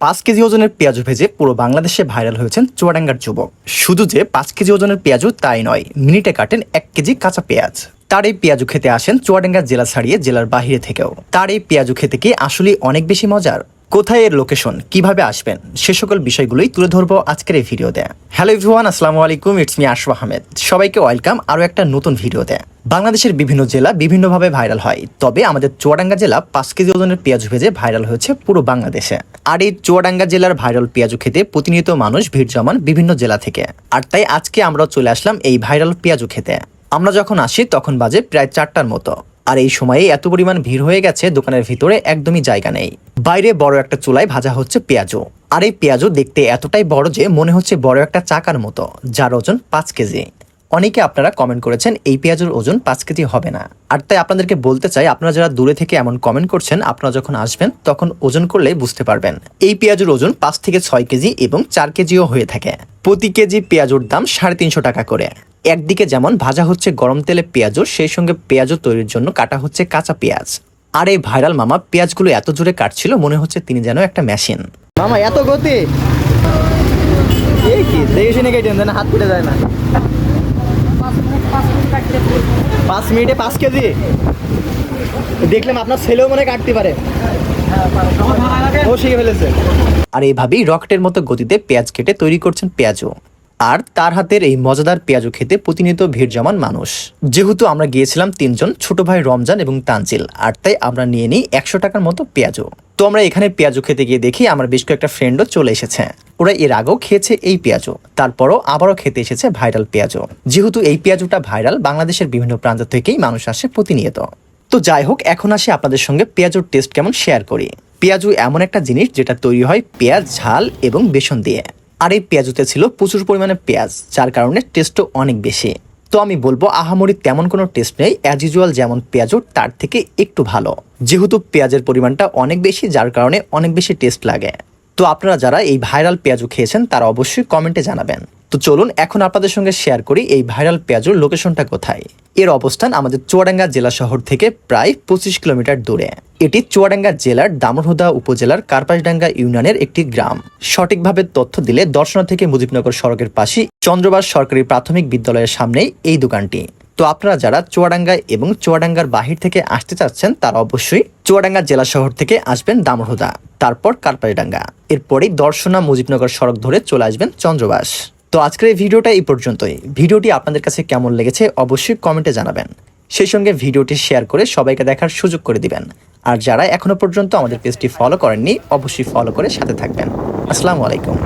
পাঁচ কেজি ওজনের পেঁয়াজ ভেজে পুরো বাংলাদেশে ভাইরাল হয়েছেন চুয়াডাঙ্গার যুবক। শুধু যে পাঁচ কেজি ওজনের পেঁয়াজু তাই নয়, মিনিটে কাটেন এক কেজি কাঁচা পেঁয়াজ। তার এই পেঁয়াজু খেতে আসেন চুয়াডাঙ্গা জেলা ছাড়িয়ে জেলার বাহিরে থেকেও। তার এই পেঁয়াজু খেতে কি আসলে অনেক বেশি মজার? কোথায় এর লোকেশন কীভাবে আসবেন? সে সকল বিষয়গুলোই তুলে ধরবো আজকের এই ভিডিওতে। হ্যালো এভরিওয়ান আসসালামু আলাইকুম ইটস মি আশরাফ আহমেদ সবাইকে ওয়েলকাম আরও একটা নতুন ভিডিওতে। বাংলাদেশের বিভিন্ন জেলা বিভিন্নভাবে ভাইরাল হয়। তবে আমাদের চুয়াডাঙ্গা জেলা পাঁচ কেজি ওজনের পেঁয়াজু ভেজে ভাইরাল হয়েছে পুরো বাংলাদেশে। আর এই চুয়াডাঙ্গা জেলার ভাইরাল পেঁয়াজু খেতে প্রতিনিয়ত মানুষ ভিড় জমান বিভিন্ন জেলা থেকে। আর তাই আজকে আমরা চলে আসলাম এই ভাইরাল পেঁয়াজু খেতে। আমরা যখন আসি তখন বাজে প্রায় চারটার মতো। আর এই সময়ে এত পরিমাণ ভিড় হয়ে গেছে, দোকানের ভিতরে একদমই জায়গা নেই। বাইরে বড় একটা চুলায় ভাজা হচ্ছে পেঁয়াজও। আর এই পেঁয়াজও দেখতে এতটাই বড় যে মনে হচ্ছে বড় একটা চাকার মতো, যার ওজন পাঁচ কেজি। অনেকে আপনারা কমেন্ট করেছেন, এই পেঁয়াজের ওজন পাঁচ কেজি হবে না। আর তাই আপনাদেরকে বলতে চাই, আপনারা যারা দূরে থেকে এমন কমেন্ট করছেন, আপনারা যখন আসবেন, তখন ওজন করলে বুঝতে পারবেন। এই পেঁয়াজের ওজন পাঁচ থেকে ছয় কেজি এবং চার কেজিও হয়ে থাকে। প্রতি কেজি পেঁয়াজুর দাম সাড়ে তিনশো টাকা করে। একদিকে যেমন ভাজা হচ্ছে গরম তেলে পেঁয়াজও সেই সঙ্গে পেঁয়াজও তৈরির জন্য কাটা হচ্ছে কাঁচা পেঁয়াজ। আর এই ভাইরাল মামা পেঁয়াজগুলো এত জোরে কাটছিল মনে হচ্ছে তিনি যেন একটা মেশিন। মামা এত গতি? দেখে শুনে হাত ফুটে যায় না। পাঁচ মিনিটে পাঁচ কেজি? দেখলাম আপনার ছেলেও মনে কাটতে পারে। ও শিখে ফেলেছে। আর এইভাবেই রকেটের মতো গতিতে পেঁয়াজ কেটে তৈরি করছেন পেঁয়াজও। আর তার হাতের এই মজাদার পেঁয়াজু খেতে প্রতিনিয়ত ভিড় জমান মানুষ। যেহেতু আমরা গিয়েছিলাম তিনজন, ছোট ভাই রমজান এবং তানজিল, আর তাই আমরা নিয়ে নিই একশো টাকার মতো পেঁয়াজু তো আমরা এখানে পেঁয়াজু খেতে গিয়ে দেখি আমার বেশ কয়েকটা ফ্রেন্ডও চলে এসেছে। ওরা এর আগেও খেয়েছে এই পেঁয়াজু তারপরও আবারও খেতে এসেছে ভাইরাল পেঁয়াজু যেহেতু এই পেঁয়াজুটা ভাইরাল, বাংলাদেশের বিভিন্ন প্রান্ত থেকেই মানুষ আসে প্রতিনিয়ত। তো যাই হোক, এখন আসি আপনাদের সঙ্গে পেঁয়াজুর টেস্ট কেমন শেয়ার করি। পেঁয়াজু এমন একটা জিনিস যেটা তৈরি হয় পেঁয়াজ, ঝাল এবং বেসন দিয়ে। আর এই পেঁয়াজতে ছিল প্রচুর পরিমাণে পেঁয়াজ, যার কারণে টেস্টও অনেক বেশি। তো আমি বলব, আহামরি তেমন কোনো টেস্ট নেই অ্যাজ ইউজুয়াল যেমন পেঁয়াজুর, তার থেকে একটু ভালো। যেহেতু পেঁয়াজের পরিমাণটা অনেক বেশি, যার কারণে অনেক বেশি টেস্ট লাগে। তো আপনারা যারা এই ভাইরাল পেঁয়াজও খেয়েছেন, তারা অবশ্যই কমেন্টে জানাবেন। তো চলুন, এখন আপনাদের সঙ্গে শেয়ার করি এই ভাইরাল পেঁয়াজুর লোকেশনটা কোথায়। এর অবস্থান আমাদের চুয়াডাঙ্গা জেলা শহর থেকে প্রায় পঁচিশ কিলোমিটার দূরে। এটি চুয়াডাঙ্গা জেলার দামরহুদা উপজেলার কার্পাসডাঙ্গা ইউনিয়নের একটি গ্রাম। সঠিকভাবে তথ্য দিলে দর্শনা থেকে মুজিবনগর সড়কের পাশে চন্দ্রবাস সরকারি প্রাথমিক বিদ্যালয়ের সামনেই এই দোকানটি। তো আপনারা যারা চুয়াডাঙ্গা এবং চুয়াডাঙ্গার বাহির থেকে আসতে চাচ্ছেন, তারা অবশ্যই চুয়াডাঙ্গা জেলা শহর থেকে আসবেন দামরহুদা তারপর কার্পাসডাঙ্গা। এরপরেই দর্শনা মুজিবনগর সড়ক ধরে চলে আসবেন চন্দ্রবাস। তো আজকের এই ভিডিওটা এই পর্যন্তই। ভিডিওটি আপনাদের কাছে কেমন লেগেছে অবশ্যই কমেন্টে জানাবেন। সেই সঙ্গে ভিডিওটি শেয়ার করে সবাইকে দেখার সুযোগ করে দিবেন। আর যারা এখনও পর্যন্ত আমাদের পেজটি ফলো করেননি, অবশ্যই ফলো করে সাথে থাকবেন। আসসালামু আলাইকুম।